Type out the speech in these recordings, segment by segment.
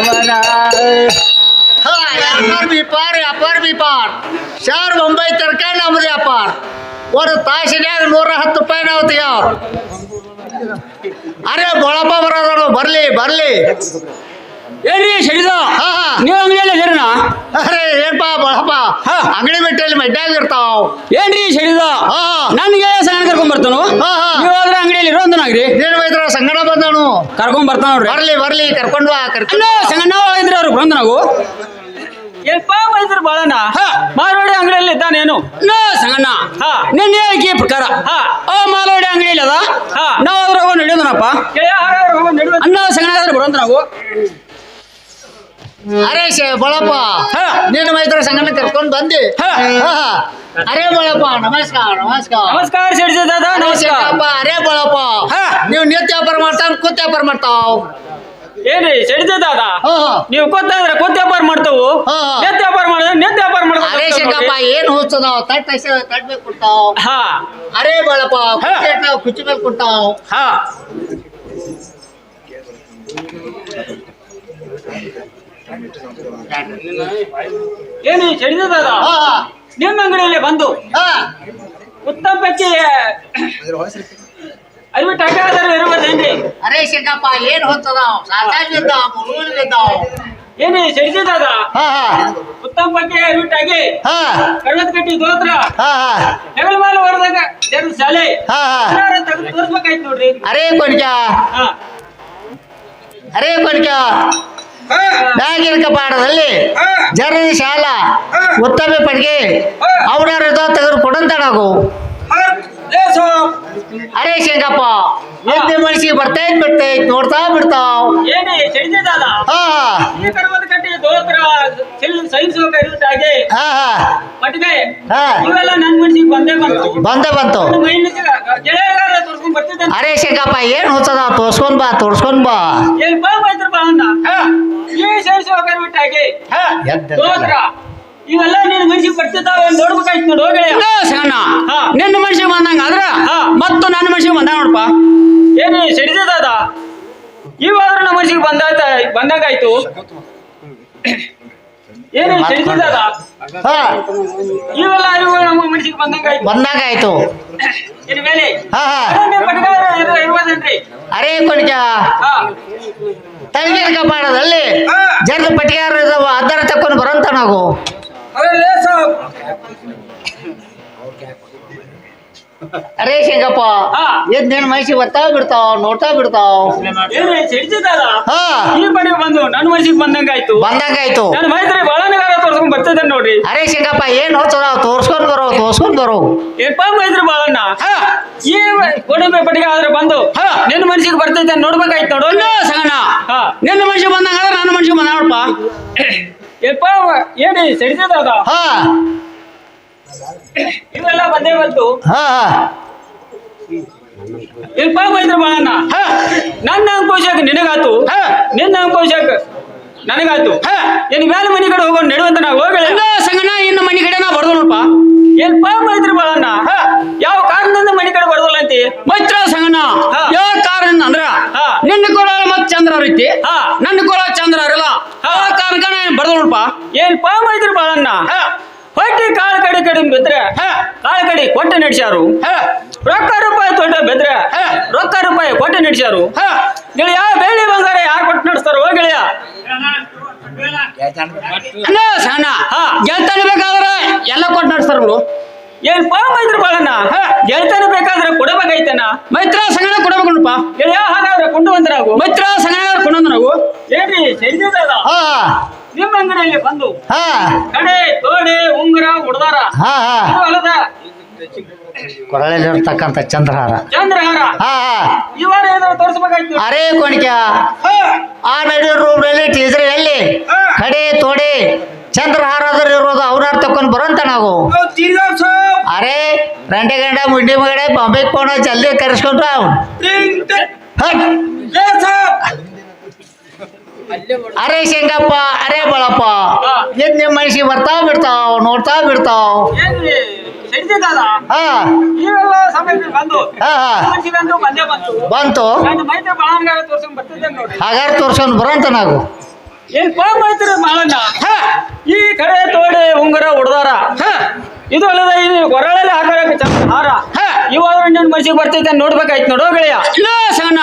रावणा हा व्यापार व्यापार व्यापार चार मुंबई तर काय नाम व्यापार वर ತಾಸಿನಾಗ ನೂರ ಹತ್ತು ರೂಪಾಯಿ ನಾವು ತೆಗಿಯಾವ ಅರೆ ಬೋಳಪ್ಪ ಬರೋದನು ಬರಲಿ ಬರಲಿ ಏನ್ರಿ ಹಾ ನೀವು ಅಂಗಡಿಯಲ್ಲ ಸೇರಣ ಅರೆ ಏನ್ಪ ಬಳಪ್ಪ ಹಾ. ಅಂಗಡಿ ಬಿಟ್ಟಲ್ಲಿ ಮಡ್ಯಾಗ ಇರ್ತಾವ. ಏನ್ರಿ ಶರೀರ? ಹಾ. ನನಗೆ ಸಣ್ಣ ಕರ್ಕೊಂಡ್ ಬರ್ತಾನು. ಹಾ, ಅಂಗಡಿಯಲ್ಲಿ ಇರೋ ಇರೋಂದನಾಗ್ರಿ ನೀನು ಬೈದ್ರ ಸಂಗಡ ಬಂದನು ಕರ್ಕೊಂಡ್ ಬರ್ತಾನ ನೋಡ್ರಿ. ಬರ್ಲಿ ಬರ್ಲಿ ಕರ್ಕೊಂಡು ಬಾ ಕರ್ಕೊಂಡು ಸಂಗಣ್ಣ ಇದ್ರೆ ಅವ್ರು ಬಂದ ನಾವು. ಏನಪ್ಪ ಬೈದ್ರು ಬಾಳಣ್ಣ? ಮಾರೋಡಿ ಅಂಗಡಿಯಲ್ಲಿ ಇದ್ದಾನೇನು? ನೋ ಸಂಗಣ್ಣ. ಹಾ. ನಿನ್ನ ಹೇಳಿಕೆ ಪ್ರಕಾರ. ಹಾ. ಆ ಮಾರೋಡಿ ಅಂಗಡಿಯಲ್ಲಿ ಅದ? ಹಾ. ನಾವು ಅದ್ರ ಹೋಗಿ ನಡೆಯೋದನಪ್ಪ? ಅಣ್ಣ ಸಂಗಣ್ಣ ಆದ್ರೆ ಬರೋಂತ ನಾವು. ಅರೆ ಶೇ ಬೋಳಪ್ಪ. ನೀನು ಮೈತ್ರ ಸಂಘನ ಕರ್ಕೊಂಡು ಬಂದಿ. ಅರೆ ಬೋಳಪ್ಪ ನಮಸ್ಕಾರ ನಮಸ್ಕಾರ. ನಮಸ್ಕಾರ ಶೆಡ್ಜಿ ದಾದಾ ನಮಸ್ಕಾರ. ನಮಸ್ಕಾರಪ್ಪ ಅರೆ ಬೋಳಪ್ಪ ಹಾ. ನೀವು ನಿತ್ಯ ವ್ಯಾಪಾರ ಮಾಡ್ತಾವ ಕೂತ್ ವ್ಯಾಪಾರ ಮಾಡ್ತಾವ್. ಏನ್ರಿ ಶೆಡ್ಜಿ ದಾದ. ನೀವು ಕೊತ್ತ ಅಂದ್ರೆ ಕೊತ್ತ ವ್ಯಾಪಾರ ಮಾಡ್ತಾವು. ಹಾ. ನೆತ್ ವ್ಯಾಪಾರ ಮಾಡಿದ್ರೆ ನೆತ್ತ ವ್ಯಾಪಾರ ಅರೆ ಶಂಕಪ್ಪ ಏನ್ ಹೋಗ್ತದ ತಟ್ ತಟ್ ಮೇಲೆ ಕೊಡ್ತಾವ ಹಾ. ಅರೆ ಬಾಳಪ್ಪ ಕುರ್ಚಿ ಮೇಲೆ ಕೊಡ್ತಾವ ಹಾ. ಏನು ಹಾ, ನಿಮ್ಮ ಅಂಗಡಿಯಲ್ಲಿ ಬಂದು? ಹಾ. ಉತ್ತಮ ಪೈಕಿ ಅರಿವು ಇರುವುದೇನ್ರಿ? ಅರೆ ಶಂಕಪ್ಪ ಏನ್ ಹೋಗ್ತದಾವ್ ಸಾಕಾಗಿ ಬಿದ್ದಾವ್ ಮುಳುಗುಳು ಬಿದ್ದಾವ್. ಏನು ಹಾ ಹಾ. ಉತ್ತಮ ಬಗ್ಗೆ ಅರಿವಿಟ್ಟಾಗಿ ಹಾ. ಕಡವತ್ ಕಟ್ಟಿ ದೋತ್ರ ಹಾ ಹಾ. ಹೆಗಲ ಮೇಲೆ ಹೊರದಾಗ ಎರಡು ಶಾಲೆ? ಹಾ ಹಾ. ತೋರ್ಸ್ಬೇಕಾಯ್ತು ನೋಡ್ರಿ. ಅರೆ ಕೊಡ್ಕ ಹಾ. ಅರೆ ಕೊಡ್ಕ ಬ್ಯಾಗಿನ ಕಪಾಡದಲ್ಲಿ ಜರದಿ ಶಾಲ ಉತ್ತಮ ಪಡ್ಗೆ ಹೃದಯ ತೆಗೆದು ಕೊಡಂತಡಾಗು ಅರೆ ಶಂಕಪ್ಪ ಎದ್ದೆ ಬರ್ತಾ ಬರ್ತೈತ್ ಬಿಡ್ತೈತ್ ನೋಡ್ತಾ ಬಿಡ್ತಾವ್ ಏನು ಸೆಡಿಸಿದಾದ ಹಾ. ಈ ಕಡವತ್ ಕಟ್ಟಿ ದೋತ್ರ ಸೈನ್ಸ್ ಅರಿವಿಟ್ಟಾಗಿ ಹಾ ಹಾ. ಮಟ್ಗೆ ಹಾ. ಇವೆಲ್ಲ ನನ್ನ ಮನ್ಸಿಗೆ ಬಂದೇ ಬಂತು. ಬಂದೆ ಬಂತು. ಅರೆ ಶೇಂಗಪ್ಪ ಏನ್ ಹೊಸದ ತೋರ್ಸ್ಕೊಂಡ್ ಬಾ ತೋರ್ಸ್ಕೊಂಡ್ ಬಾ. ಏನ್ ಬಾ ಮೈತ್ರ ಬಾ ಅಂದ ಈ ಸೈನ್ಸ್ ಅರಿವಿಟ್ಟಾಗಿ ಎದ್ದ. ದೋತ್ರ. ಇವೆಲ್ಲ ನಿನ್ನ ಮನ್ಸಿಗೆ ಬರ್ತಿದ್ದಾವೆ ನೋಡ್ಬೇಕಾಯ್ತು ನೋಡು ಸಣ್ಣ. ನಿನ್ನ ಮನುಷ್ಯ ಬಂದಂಗ ಆದ್ರ ಹಾ. ಮತ್ತು ನನ್ನ ಮನುಷ್ಯ ಬಂದ ನೋಡಪ್ಪ. ಏನು ಸಿಡಿದದ ಇವಾದ್ರೂ ನಮ್ಮ ಮನ್ಸಿಗೆ ಬಂದಾಯ್ತಾ ಬಂದಂಗಾಯ್ತು. ಏನು ಸಿಡಿದದ ಹಾ. ಇವೆಲ್ಲ ಇವು ನಮ್ಮ ಬಂದಂಗಾಯ್ತು. ಇನ್ ಮೇಲೆ? ಇರುವುದೇನ್ರಿ ಅರೆ ಕೊಡ್ಕ ಹಾ. ತಂಗಿನ ಕಪಾಡದಲ್ಲಿ ಜರ್ದ ಪಟ್ಟಿಗಾರ ಅದರ ತಕ್ಕೊಂಡು ಬರಂತ ನಾವು. ಅರೆ ಶಂಕಪ್ಪ ಹಾ. ಎದ್ ನಿನ್ ಮೈಸಿ ಬರ್ತಾ ಬಿಡ್ತಾವ ನೋಡ್ತಾ ಬಿಡ್ತಾವ್. ಹಾ. ಈ ಪಡಿ ಬಂದು ನನ್ನ ಮನಸ್ಸಿಗೆ ಬಂದಂಗಾಯ್ತು. ಬಂದಂಗಾಯ್ತು. ನನ್ನ ಮೈತ್ರಿ ಬಾಳನಗಾರ ತೋರ್ಸ್ಕೊಂಡ್ ಬರ್ತಿದ್ದೆ ನೋಡ್ರಿ. ಅರೆ ಶಂಕಪ್ಪ ಏನ್ ಹೋಗ್ತದ ತೋರ್ಸ್ಕೊಂಡ್ ಬರೋ ತೋರ್ಸ್ಕೊಂಡ್ ಬರೋ. ಎಪ್ಪ ಮೈತ್ರಿ ಬಾಳಣ್ಣ? ಹಾ. ಈ ಕೊಡಂಬೆ ಪಟ್ಟಿಗೆ ಆದ್ರೆ ಬಂದು ಹಾ. ನಿನ್ನ ಮನ್ಸಿಗೆ ಬರ್ತೈತೆ ನೋಡ್ಬೇಕಾಯ್ತು ನೋಡು. ಸಗಣ. ಹಾ. ನಿನ್ನ ಮನುಷ್ಯ ಬಂದಂಗ ಆದ್ರ ನನ್ನ ಮನುಷ್ಯ ಬಂದ ಏನ್ಪ ಏನಿ ಸಿಡಿದದ ಹಾ. ಇವೆಲ್ಲ ಬಂದೇ ಬಂತು ಹಾ ಏನ್ಪ ಮೈತ್ರಿ ಬಾಳಣ್ಣ. ಹಾ. ನನ್ನ ಅಂಕೋಶಕ್ಕೆ ನಿನಗಾತು. ಹಾ. ನಿನ್ನ ಅಂಕೋಶಕ್ಕೆ ನನಗಾತು. ಹಾ. ಏನ್ ಮೇಲೆ ಮನೆ ಕಡೆ ಹೋಗೋಣ ನೆಡುವಂತ ನಾವು ಹೋಗಲ್ಲ ಸಂಗಣ್ಣ ಇನ್ನು ಮನೆ ಕಡೆ ನಾ ಬರ್ದೋಣಪ್ಪ ನೋಡಪ್ಪ ಪಾಪ ಮೈತ್ರಿ ಬಾಳಣ್ಣ. ಹಾ. ಯಾವ ಕಾರಣದಿಂದ ಮನೆ ಕಡೆ ಬರ್ದಲ್ಲ ಅಂತಿ ಚಂದ್ರ ಐತಿ. ನನ್ನ ಕುಲ ಚಂದ್ರ ಇರಲ್ಲ ನಾನು ಬರ್ದ ನೋಡಪ್ಪ ಏನ್ ಪಾ ಮೈತ್ರಿ ಬಾಳಣ್ಣ ಹೊಟ್ಟಿ ಕಾಳು ಕಡೆ ಕಡೆ ಬಿದ್ರೆ ಕಾಳ ಕಡೆ ಕೊಟ್ಟೆ ನಡೆಸ್ಯಾರು. ರೊಕ್ಕ ರೂಪಾಯಿ ತೊಟ್ಟ ಬಿದ್ರೆ ಹಾ. ರೊಕ್ಕ ರೂಪಾಯಿ ಕೊಟ್ಟೆ ನಡೆಸ್ಯಾರು. ಗೆಳೆಯ ಬೆಳ್ಳಿ ಬಂಗಾರ ಯಾರು ಕೊಟ್ಟು ನಡೆಸ್ತಾರೋ ಗೆಳೆಯ? ಅಣ್ಣ ಸಣ್ಣ. ಹಾ. ಗೆಲ್ತಾನೆ ಬೇಕಾದ್ರೆ ಎಲ್ಲ ಕೊಟ್ಟು ನಡ್ಸ್ತಾರ ಏನ್ ಪಾ ಮೈತ್ರಿ ಬಾಳಣ್ಣ ಹಾ. ಗೆಲ್ತಾನೆ ಬೇಕಾದ್ರೆ ಕೊಡಬೇಕಾಯ್ತೇನ? ಮೈತ್ರ ಸಂಗಣ ಕೊಡಬೇಕು ಎಲ್ಲ ಗೆಳೆಯ ಹಾಗಾದ್ರೆ ಕೊಂಡು ಬಂದ್ರಾಗು? ಮೈತ್ರ ಸಂಗಣ ಕೊಂಡು ನಾವು ಏನ್ರಿ ಸರಿದಲ್ಲ ಹಾ. ನಿಮ್ಮ ಅಂಗಡಿಯಲ್ಲಿ ಬಂದು? ಹಾ. ಕಡೆ ತೋಡೆ ಉಂಗುರ ಉಡ್ದಾರ ಹಾ ಹಾ. ಅಲ್ಲದ? ಕೊರಳಲ್ಲಿರ್ತಕ್ಕಂಥ ಚಂದ್ರಹಾರ. ಚಂದ್ರಹಾರ? ಹಾ ಇವಾರ ಏನಾದ್ರು ತೋರಿಸ್ಬೇಕಾಯ್ತು? ಅರೇ ಕೊಣಿಕ ಆ ನಡೆಯೋ ರೂಮ್ನಲ್ಲಿ ಟೀಚರ್ ಎಲ್ಲಿ? ಕಡೆ ತೋಡೆ ಚಂದ್ರಹಾರದ್ರ ಇರೋದು ಅವ್ರ ತಕೊಂಡ್ ಬರೋಂತ ನಾವು. ಅರೆ ರಂಟೆ ಗಂಡ ಮುಂಡಿ ಮಗಡೆ ಬಾಂಬೆಗೆ ಕೋಣ ಜಲ್ದಿ ಕರೆಸ್ಕೊಂಡ್ರ ಅವ್ನು. ಅರೆ ಶಂಗಪ್ಪ ಅರೆ ಬಳಪ್ಪ. ಇದ್ ನಿಮ್ಮ ಮನುಷ್ಯ ಬರ್ತಾ ಬಿಡ್ತಾವ್ ನೋಡ್ತಾ ಬಿಡ್ತಾವ್. ಬಂತು. ಹಾಗಾದ್ರೆ ತೋರ್ಸ್ಕೊಂಡ್ ಬರೋಂತ ನಾವು. ಏನ್ ಪಾಪ ಮೈತ್ರಿ ಬಾಳಣ್ಣ ಈ ಕಡೆ ತೋಡೆ ಉಂಗುರ ಹೊಡ್ದಾರ ಇದು ಅಲ್ಲದ ಇದು ಹೊರಳಲ್ಲಿ ಹಾಕಬೇಕು ಹಾರ ಇವಾಗ ನನ್ನ ಮನ್ಸಿಗೆ ಬರ್ತೈತೆ ನೋಡ್ಬೇಕಾಯ್ತು ನೋಡೋ ಗೆಳೆಯ. ಇಲ್ಲ ಸಣ್ಣ.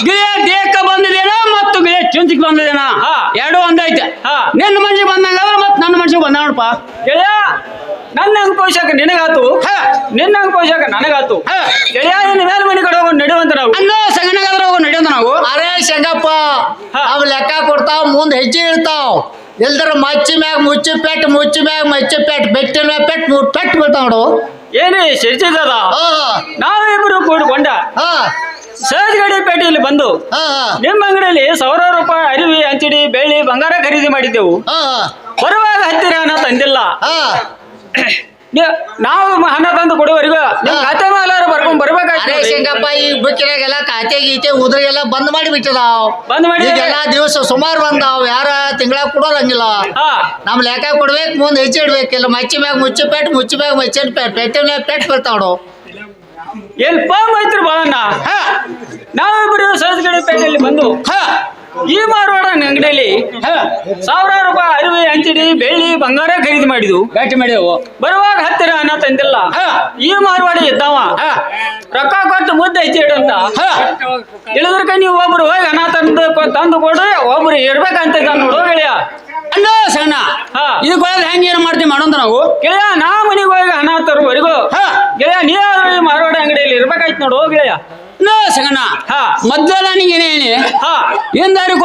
ಗಿಳಿಯ ದೇಹಕ್ಕ ಬಂದಿದೇನ ಚುಂಚಿಗೆ ಬಂದಿದೇನ ಹಾ. ಎರಡು ಒಂದೈತೆ ಹಾ. ನಿನ್ನ ಮನ್ಸಿಗೆ ಬಂದಂಗಾದ್ರೆ ಮತ್ತೆ ನನ್ನ ಮನ್ಸಿಗೆ ಬಂದ ನೋಡಪ್ಪ ಗೆಳೆಯ ನನ್ನ ಪೋಷಕ ನಿನಗಾತು ಹಾ. ನಿನ್ನ ಪೋಷಕ ನನಗಾತು ಹಾ. ಗೆಳೆಯ ಇನ್ನು ಮೇಲೆ ಮನೆ ಕಡೆ ಹೋಗಿ ನಡೆಯುವಂತ ನಾವು ಅನ್ನ ಸಂಗಣಗಾದ್ರೆ ಹೋಗೋ ನಡೆಯೋದ ನಾವು ಅರೆ ಶಂಗಪ್ಪ ಹಾ. ಅವ್ ಲೆಕ್ಕ ಕೊಡ್ತಾವ್ ಮುಂದ್ ಹೆಜ್ಜೆ ಇರ್ತಾವ್ ಎಲ್ದರ ಮಚ್ಚಿ ಮ್ಯಾಗ ಮುಚ್ಚಿ ಪೆಟ್ ಮುಚ್ಚಿ ಮ್ಯಾಗ ಮಚ್ಚಿ ಪೆಟ್ ಬೆಟ್ಟಿನ ಮ್ಯಾಗ ಪೆಟ್ ಮೂರ್ ಪೆಟ್ ಬೀಳ್ತಾವ್ ನೋಡು ಏನೇ ಚರ್ಚಿಸದ? ನಾವಿಬ್ರು ಕೂಡಿಕೊಂಡ. ಸಹಜಗಡಿ ಪೇಟೆಯಲ್ಲಿ ಬಂದು ನಿಮ್ಮ ಅಂಗಡಿಯಲ್ಲಿ ಸಾವಿರಾರು ರೂಪಾಯಿ ಅರಿವಿ ಅಂಚಿಡಿ ಬೆಳ್ಳಿ ಬಂಗಾರ ಖರೀದಿ ಮಾಡಿದ್ದೆವು. ಬರುವಾಗ ಹತ್ತಿರ ಹಣ ತಂದಿಲ್ಲ. ನಾವು ಹಣ ತಂದು ಕೊಡುವವರೆಗೂ ನಿಮ್ ಹಾ. ಖಾತೆ ಬರ್ಕೊಂಡ್ ಅರೆ ಬರ್ಬೇಕಾಯ್ತು ಶಂಗಪ್ಪ ಈ ಬುಕ್ಕಿನಾಗೆಲ್ಲ ಖಾತೆ ಗೀತೆ ಉದ್ರಿಗೆಲ್ಲ ಬಂದ್ ಮಾಡಿ ಬಿಟ್ಟದಾವ್ ಬಂದ್ ಮಾಡಿ ಈಗೆಲ್ಲ ದಿವಸ ಸುಮಾರು ಬಂದಾವ್. ಯಾರ ತಿಂಗಳ ಕೊಡೋರಂಗಿಲ್ಲ. ಹಾ. ನಮ್ ಲೆಕ್ಕ ಕೊಡ್ಬೇಕು ಮುಂದೆ ಹೆಚ್ಚಿಡ್ಬೇಕು ಇಲ್ಲ ಮಚ್ಚಿ ಮ್ಯಾಗ ಮುಚ್ಚಿ ಪೆಟ್ ಮುಚ್ಚಿ ಮ್ಯಾಗ ಮಚ್ಚಿ ಪೇಟ್ ಪೆಟ್ಟಿ ಮ್ಯಾಗ ಪೆಟ್ ಬರ್ತಾವ್ ಎಲ್ಲಿ ಎಲ್ಪ ಮೈತ್ರಿ ಬಾಳಣ್ಣ. ನಾವಿಬ್ರು ಸಹಜಗಡಿ ಪೇಟೆಯಲ್ಲಿ ಬಂದು ಈ ಮಾರವಾಡ ಅಂಗಡಿಯಲ್ಲಿ ಸಾವಿರಾರು ರೂಪಾಯಿ ಅರಿವೆ ಅಂಚಡಿ ಬೆಳ್ಳಿ ಬಂಗಾರ ಖರೀದಿ ಮಾಡಿದ್ವು. ಗಟ್ಟಿ ಮಾಡ್ಯಾವು ಬರುವಾಗ ಹತ್ತಿರ ಅನ್ನ ತಂದಿಲ್ಲ. ಈ ಮಾರವಾಡಿ ಇದ್ದಾವ. ರೊಕ್ಕ ಕೊಟ್ಟು ಮುದ್ದೆ ಹೆಚ್ಚಿ ಇಡಂತ ಇಳಿದ್ರಕ ನೀವು ಒಬ್ರು ಹೋಗಿ ಅನ್ನ ತಂದು ತಂದು ಕೊಡ್ರಿ ಒಬ್ರು ಇರ್ಬೇಕಂತ ನೋಡು ಗೆಳೆಯ. ಅನ್ನ ಸಣ್ಣ ಹಾ. ಇದಕ್ಕೊಳಗೆ ಹೆಂಗೆ ಏನು ಮಾಡ್ತೀವಿ ಮಾಡೋದು ನಾವು? ಗೆಳೆಯ ನಾ ಮನೆಗೆ ಹೋಗಿ ಅನ್ನ. ಗೆಳೆಯ ನೀ ಮಾರವಾಡಿ ಅಂಗಡಿಯಲ್ಲಿ ಇರ್ಬೇಕಾಯ್ತು ನೋಡು ಗೆಳೆಯ. ನೋ ಸಂಗಣ. ಹಾ. ಮೊದ್ಲ ಏನೇನೆ ಹಾ. ಹಿಂದಾರಿ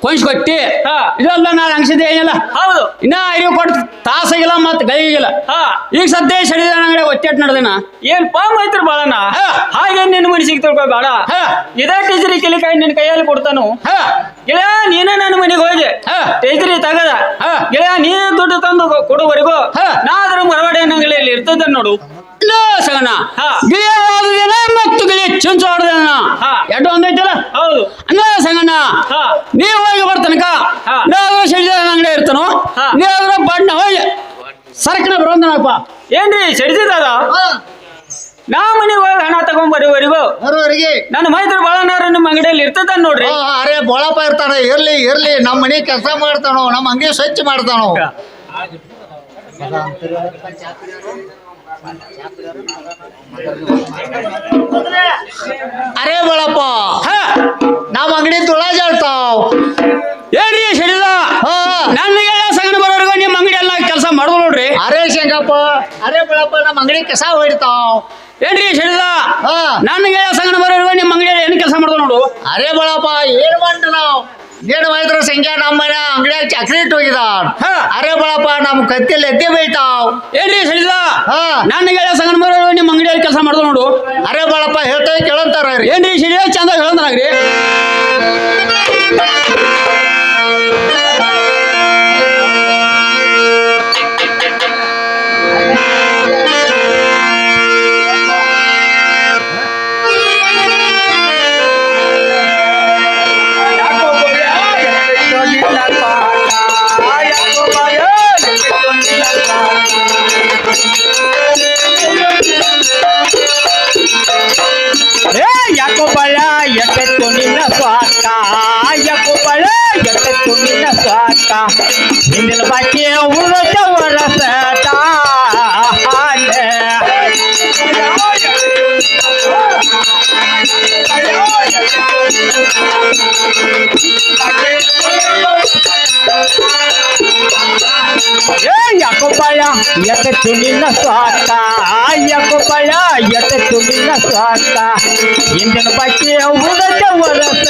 ಕೊಂಚ್ ಕೊಟ್ಟಿ ಹಾ. ಇದೆಲ್ಲ ನಾನು ಅಂಗಸಿದ್ದೆ ಏನಿಲ್ಲ. ಹೌದು. ಇನ್ನ ಅರಿವು ಕೊಟ್ಟು ತಾಸಾಗಿಲ್ಲ ಮತ್ತೆ ಗೈಗಿಲ್ಲ ಹಾ. ಈಗ ಸದ್ಯ ಸಡಿದ ನಂಗಡೆ ಒತ್ತೆಟ್ ನಡೆದಿನ? ಏನ್ ಪಾ ಮೈತ್ರಿ ಬಾಳಣ್ಣ? ಹಾ. ಹಾಗೆ ನಿನ್ನ ಮನಸ್ಸಿಗೆ ತಿಳ್ಕೊಬೇಡ ಹಾ. ಇದೇ ಟೀಚರಿ ಕಿಲಿಕಾಯಿ ನಿನ್ನ ಕೈಯಲ್ಲಿ ಕೊಡ್ತಾನು. ಹಾ. ಗೆಳೆಯ ನೀನೇ ನನ್ನ ಮನೆಗೆ ಹೋಗಿ. ಹಾ. ಟೇಜ್ರಿ ತಗದ. ಹಾ. ಗೆಳೆಯ ನೀ ದುಡ್ಡು ತಂದು ಕೊಡುವರೆಗೂ ಹಾ. ನಾ ಅದ್ರ ಮರವಾಡಿ ಅಂಗಡಿಯಲ್ಲಿ ಇರ್ತದ ನೋಡು. ಇಲ್ಲ ಸಗಣ ಹಾ. ಗಿಳಿಯ ಆಡುದೇನ ಮತ್ತು ಗಿಳಿಯ ಚುಂಚು ಆಡುದೇನ ಹಾ. ಎರಡು ಒಂದೈತಲ್ಲ ಹೌದು. ಅಣ್ಣ ಸಂಗಣ್ಣ ಹಾ. ನೀವು ಹೋಗಿ ಬರ್ತನಕ ಹಾ. ನಾವು ಸಡಿದ ಅಂಗಡಿ ಇರ್ತಾನೋ? ಹಾ. ನೀವು ಬಣ್ಣ ಹೋಗಿ. ಸರಕಿನ ಬರೋದನಪ್ಪ ಏನ್ರಿ ಸಡಿಸಿದದ ನಾ ಮನೆಗೆ ಹೋಗಿ ಹಣ ತಗೊಂಡ್ ಬರುವವರೆಗೂ ಬರೋರಿಗೆ ನನ್ನ ಮೈತ್ರಿ ಬಾಳಣ್ಣವ್ರ ನಿಮ್ಮ ಅಂಗಡಿಯಲ್ಲಿ ಇರ್ತದ ನೋಡ್ರಿ. ಅರೆ ಬೋಳಪ್ಪ ಇರ್ತಾನ ಇರ್ಲಿ ಇರ್ಲಿ ನಮ್ಮ ಮನೆ ಕೆಲಸ ಮಾಡ್ತಾನೋ ನಮ್ಮ ಅಂಗಡಿ ಸ್ವಚ್ಛ ಮಾಡ್ತಾನೋ? ಅರೆ ಬೋಳಪ್ಪ. ಹಾ ನಮ್ಮ ಅಂಗಡಿ ತುಳ ಜಾಡ್ತಾವ್ ಏನ್ರಿ ಶರೀರ ನನಗೆ ಸಂಗಡ ಬರೋರ್ಗು ನಿಮ್ಮ ಅಂಗಡಿ ಎಲ್ಲ ಕೆಲಸ ಮಾಡುದು ನೋಡ್ರಿ. ಅರೆ ಶಂಕಪ್ಪ ಅರೆ ಬೋಳಪ್ಪ ನಮ್ಮ ಅಂಗಡಿ ಕಸ ಹೊಡಿತಾವ್. ಏನ್ರಿ ಶರೀರ ನನಗೆ ಸಂಗಡ ಬರೋರ್ಗು ನಿಮ್ಮ ಅಂಗಡಿಯಲ್ಲಿ ಏನು ಕೆಲಸ ಮಾಡೋದು ನೋಡು. ಅರೆ ಬಾಳಪ್ಪ ಏನ್ ಮಾಡ್ತ ನಾವು? ನೀನು ವೈದ್ರ ಸಂಖ್ಯಾ ನಮ್ಮ ಮನೆ ಅಂಗಡಿಯಾಗ ಚಕ್ರಿ ಇಟ್ಟು ಹೋಗಿದ. ಅರೆ ಬಳಪ್ಪ ನಮ್ ಕತ್ತಿಲ್ ಎದ್ದೆ ಬೈತಾವ್ ಏನ್ರಿ ಸಡಿದ ಹಾ. ನನ್ನ ಗೆಳೆಯ ಸಂಗನ ಮರ ನಿಮ್ಮ ಅಂಗಡಿಯಲ್ಲಿ ಕೆಲಸ ಮಾಡ್ದ ನೋಡು. ಅರೆ ಬಳಪ್ಪ ಹೇಳ್ತೇವೆ ಕೇಳಂತಾರ ರೀ. ಏನ್ರಿ ಸಿಡಿಯ ಚಂದ ಹೇಳಂದ್ರಾಗ್ರಿ? ಹಿಂದಿನ ಬಾಕಿ ಉಳಿದವರ ಸಟ ಯಾಕೋ ಭಯ ಎತ್ತು ನಿನ್ನ ಸ್ವಾರ್ಥ. ಯಾಕೋ ಭಯ ಎತ್ತು ನಿನ್ನ ಸ್ವಾರ್ಥ. ಹಿಂದಿನ ಬಾಕಿ ಉಳಿದವರ ಹೊರತ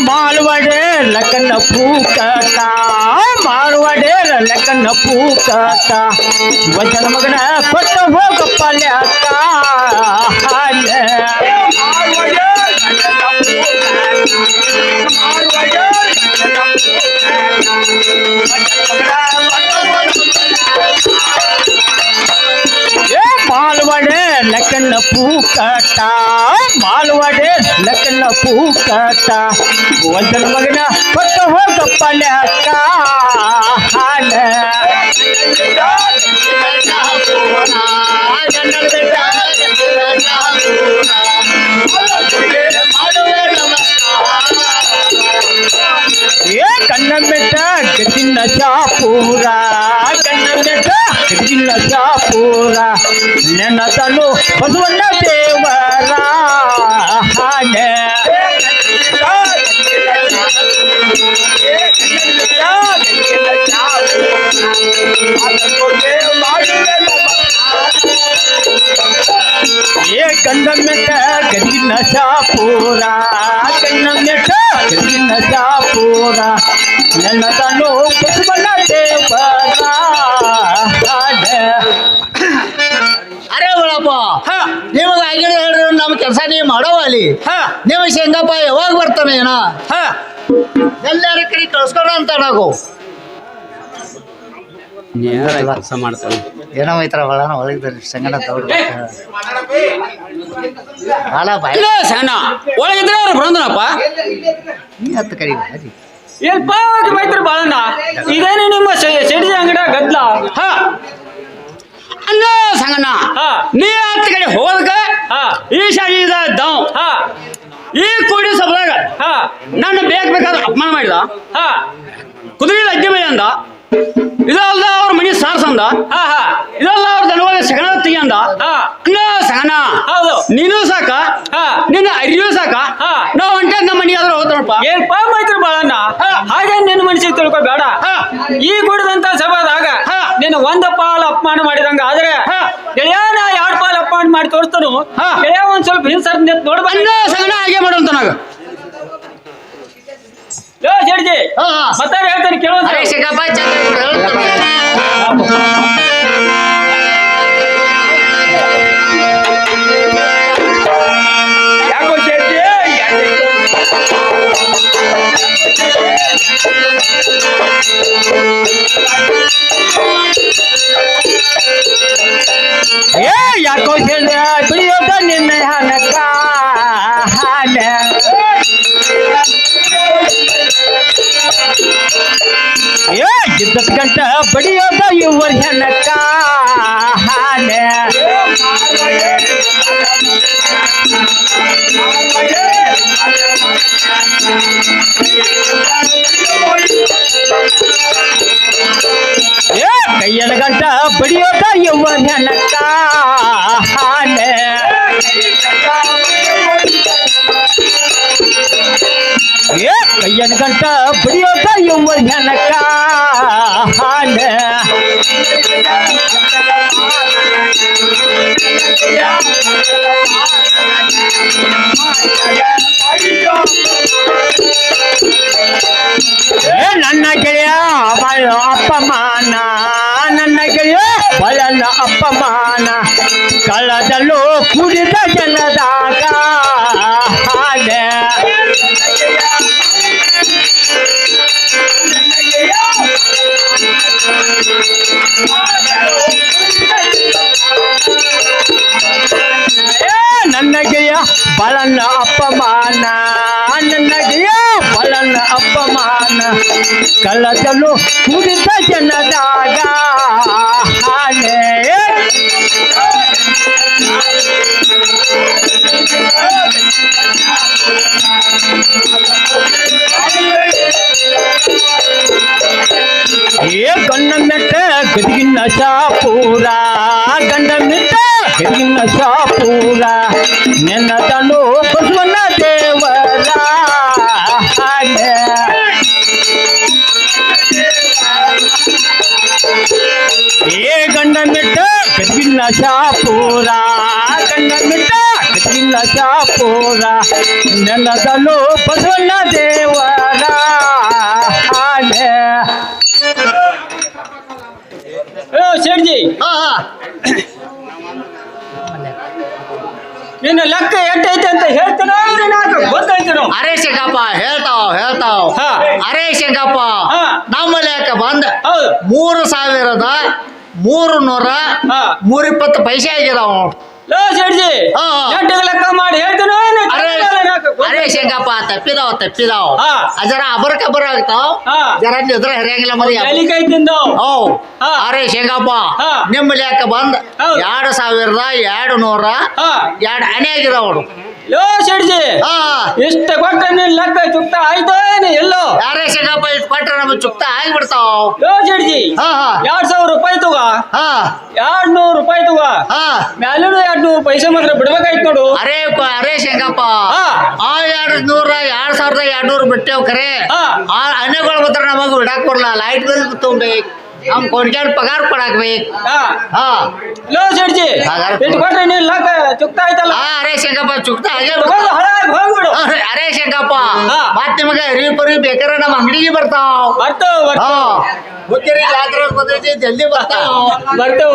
ಮಾಲ್ವಡೆ ಲಕ್ಕನ ಪೂಕಟ. ಮಾಲ್ವಡೆ ಲಕ್ಕನ ಪೂಕಾತ ವಚನ ಮಗನ ಕೊಟ್ಟ ಹೋಗಪ್ಪ ಲೆಕ್ಕ. लकन पूकटा मालवाडे लकन पूकटा मगना फक्त हाल। ये कन्न बेटा, कितना पूरा कन्न बेटा ಗದಿನ ಚಾಪೂರ ನೆನದನು ಬಸವಣ್ಣ ದೇವರ ಹಾಗೆ ಏ ಗಂಡ ಮೆಟ್ಟ ಗದಿನ ಚಾಪೂರ ಕಣ್ಣ ಮೆಟ್ಟ ಗದಿನ ಚಾಪೂರ ನೆನದನು ಬಸವಣ್ಣ ದೇವರ ಹಾಗೆ ಕೆಲಸ ನೀವು ಮಾಡೋ ಅಲ್ಲಿ. ಹ. ನೀವು ಶೇಂಗಪ್ಪ ಯಾವಾಗ ಬರ್ತಾನೆ ಏನ? ಹ. ಎಲ್ಲಾರ ಕಡೆ ಕಳ್ಸ್ಕೊಳ ಅಂತ ನಾವು. ಕೆಲಸ ಮಾಡ್ತಾನೆ. ಏನೋ ಐತ್ರ ಒಳನ ಒಳಗೆ ಸಂಗಡ ತಗೊಳ್ಳಿ ಭಾಳ ಭಯ ಇಲ್ಲ ಸಣ್ಣ ಒಳಗಿದ್ರೆ ಅವ್ರು ಬರೋದನಪ್ಪ. ನೀ ಹತ್ತು ಕಡೆ ಮೈತ್ರಿ ಬಾಳಣ್ಣ ಇದೇನು ನಿಮ್ಮ ಸಿಡಿ ಅಂಗಡ ಗದ್ಲ? ಹ. ಅನ್ನ ಸಂಗಣ್ಣ ಹಾ. ನೀ ಹತ್ತು ಕಡೆ ಹೋದಕ ಹಾ ಈ ಶಾಡಿ ಇದ ದವ್ ಹಾ. ಈ ಕೂಡಿ ಸಭದಾಗ ಹಾ. ನನ್ನ ಬೇಕ್ ಬೇಕಾದ ಅಪಮಾನ ಮಾಡಿದ. ಹಾ. ಕುದುರೆ ಅಜ್ಜಿ ಮೈ ಅಂದ. ಇದಲ್ಲ ಅವ್ರ ಮನಿ ಸಾರ್ಸಂದ ಹಾ ಹಾ. ಇದಲ್ಲ ಅವ್ರ ದನವಾಗ ಸಗಣ ತೆಗಿಯಂದ ಸಗಣ. ಹೌದು. ನೀನು ಸಾಕ. ಹಾ. ನಿನ್ನ ಅರಿಯೂ ಸಾಕ. ಹಾ. ನಾವು ಹೊಂಟೆ ನಮ್ಮ ಮನಿ ಆದ್ರೆ ಹೋಗ್ತಾರಪ್ಪ ಏನ್ ಪಾಪ ಐತ್ರಿ ಬಾಳಣ್ಣ? ಹಾ. ಹಾಗೆ ನಿನ್ನ ಮನಸ್ಸಿಗೆ ತಿಳ್ಕೊಬೇಡ. ಈ ಗುಡದಂತ ಸಭಾದಾಗ ಹಾ. ನಿನ್ನ ಒಂದ ಪಾಲ್ ಅಪಮಾನ ಮಾಡಿದಂಗ ಆದ್ರೆ ಮಾಡಿ ತೋರಿಸ್ತಾನು. ಹಾ. ಗೆಳೆಯ ಒಂದ್ ಸ್ವಲ್ಪ ನಿಂತ್ ಸಗಣ ಹಾಗೆ ಮಾಡುವಂತ ನಾಗ. ಯೋ ಜಡ್ಜಿ. ಹಾ, ಹಾ. ಹೇಳ್ತಾನೆ ಅರೆ ಚಂದ್ರ ಯಾಕೋ ಜಡ್ಜಿ? ಏ ಯಾಕೋ ಜಡ್ಜಿ ಬಿಡಿಯೋದ ನಿನ್ನ ಹನಕ ಹಾನ ಏ ಇದ್ದತ್ ಗಂಟ ಬಡಿಯೋದ ಕೈಯನ ಗಂಟ ಬಡಿಯೋದ ಹೆನಕ ಹಾನ ಏ ಕೈಯನ್ ಗಂಟ ಬಡಿಯೋದ ಹಾನ ಏ, ನನ್ನ ಗೆಳೆಯ, ಅಪ್ಪ ಅಪಮಾನ ನನ್ನ ಗೆಳೆಯ ಬಳನ ಅಪಮಾನ ಕಳ್ಳದಲ್ಲೂ ಕುಡಿದ ಜನದಾಗ ಹಾಗೆ ಏ ನನ್ನ ಗೆಳೆಯ ಬಳನ ಅಪಮಾನ ನನ್ನ ಗೆಳೆಯ ಬಳನ ಅಪಮಾನ ಕಳ್ಳದಲ್ಲೂ ಕುಡಿದ ಜನದಾಗ ಆನೆ ಏ ಗಂಡ ಮೆಟ್ಟ ಗದಿಗಿನ ಶಾಪೂರ ಗಂಡ ಮೆಟ್ಟ ಗದಿಗಿನ ಶಾಪೂರ ನೆನ್ನದನು ಬಸವನ ಗದಿಗಿನ ಶಾಪೂರ ನೆನ್ನದನು ಬಸವನ ದೇವರ ಆನೆ ಓ ಶೇಟ್ಜಿ. ಹಾ ನಿನ್ನ ಲೆಕ್ಕ ಎಟ್ಟೈತೆ ಅಂತ ಹೇಳ್ತೀನೋ ನಾನು ಗೊತ್ತಾಯ್ತೇನೋ? ಅರೆ ಶಂಕಪ್ಪ ಹೇಳ್ತಾವ್ ಹೇಳ್ತಾವ್. ಹಾ. ಅರೆ ಶಂಕಪ್ಪ ಹಾ. ನಮ್ಮಲ್ಲಿ ಯಾಕೆ ಬಂದ ಹೌದು. ಮೂರು ಸಾವಿರದ ಮೂರು ನೂರ ಹಾ. ಮೂರಿಪ್ಪತ್ತು ಪೈಸೆ ಆಗಿದಾವ. ಲೋ ಶೇಟ್ಜಿ ಹಾ. ಲೆಕ್ಕ ಮಾಡಿ ಹೇಳ್ತೀನೋ ಅರೆ ಅರೆ ತಪ್ಪಿದಾವ್ ತಪ್ಪಿದಾವ್. ಹಾ. ಜರ ಅಬರ ಕಬರ ಆಗ್ತಾವ್ ಹಾ. ಜರ ನಿದ್ರ ಹರಿಯಂಗಿಲ್ಲ ಮರಿ ಓ ಹಾ. ಅರೆ ಶೇಂಗಪ್ಪ ಹಾ. ನಿಮ್ಮಲ್ಲಿ ಯಾಕೆ ಬಂದ ಹೌದು. ಎರಡು ಸಾವಿರದ ಎರಡು ನೂರ ಹಾ. ಎರಡು ಅಣೆ ಆಗಿದಾವ್ ನೋಡು ಲೋ ಶೇಟ್ಜಿ ಹಾ. ಇಷ್ಟ ಕೊಟ್ಟ ನಿನ್ ಲೆಕ್ಕ ಚುಕ್ತ ಆಯ್ತೋ ಏನು? ಎಲ್ಲೋ? ಯಾರೇ ಶೇಂಗಪ್ಪ ಇಟ್ ಕೊಟ್ರೆ ನಮ್ಗೆ ಚುಕ್ತ ಆಗಿಬಿಡ್ತಾವ್ ಲೋ ಶೆಡ್ಜಿ ಹಾ ಹಾ. ಎರಡ್ ಸಾವಿರ ರೂಪಾಯಿ ತಗೋ. ಹಾ. ಎರಡ್ ನೂರು ರೂಪಾಯಿ ತಗೋ. ಹಾ. ಎರಡ್ ನೂರು ಪೈಸೆ ಮಾತ್ರ ಬಿಡ್ಬೇಕಾಯ್ತು ನೋಡು. ಅರೆ ಅರೆ ಶಂಕಪ್ಪ ಹಾ. ಆ ಎರಡು ನೂರ ಎರಡ್ ಸಾವಿರದ ಎರಡ್ ನೂರು ಬಿಟ್ಟೇವ್ ಖರೆ ಹಾ. ಆ ಅಣ್ಣಗಳು ಮಾತ್ರ ನಮಗ್ ಬಿಡಾಕ್ ಬರಲ್ಲ. ಲೈಟ್ ಬಿಲ್ ತಗೊಂಡ್ಬೇಕು ನಮ್ ಕೊಡ್ಕ್ಯಾನ್ ಪಗಾರ ಕೊಡಾಕ್ಬೇಕು ಹಾ. ಹಾ. ಲೋ ಶೇಟ್ಜಿ ಹಾಗಾದ್ರೆ ಇಟ್ಟು ಕೊಟ್ರೆ ನೀನ್ ಲೆಕ್ಕ ಚುಕ್ತ ಆಯ್ತಲ್ಲ. ಆ ಅರೆ ಶಂಕಪ್ಪ ಚುಕ್ತ ಹಾಗೆ ತಗೊಂಡು ಹಾಳಾಗಿ ಹೋಗ್ಬಿಡು ಅರೆ ಅರೆ ಶಂಕಪ್ಪ ಹಾ. ಮತ್ ನಿಮಗೆ ಅರಿವಿ ಪರಿ ಬೇಕಾರೆ ನಮ್ಮ ಅಂಗಡಿಗೆ ಬರ್ತಾವ್. ಬರ್ತಾವ ಹಾ. ಬರ್ತಾವ ಜಾತ್ರೆ ಬಂದೈತಿ ಜಲ್ದಿ ಬರ್ತಾವ್. ಬರ್ತಾವ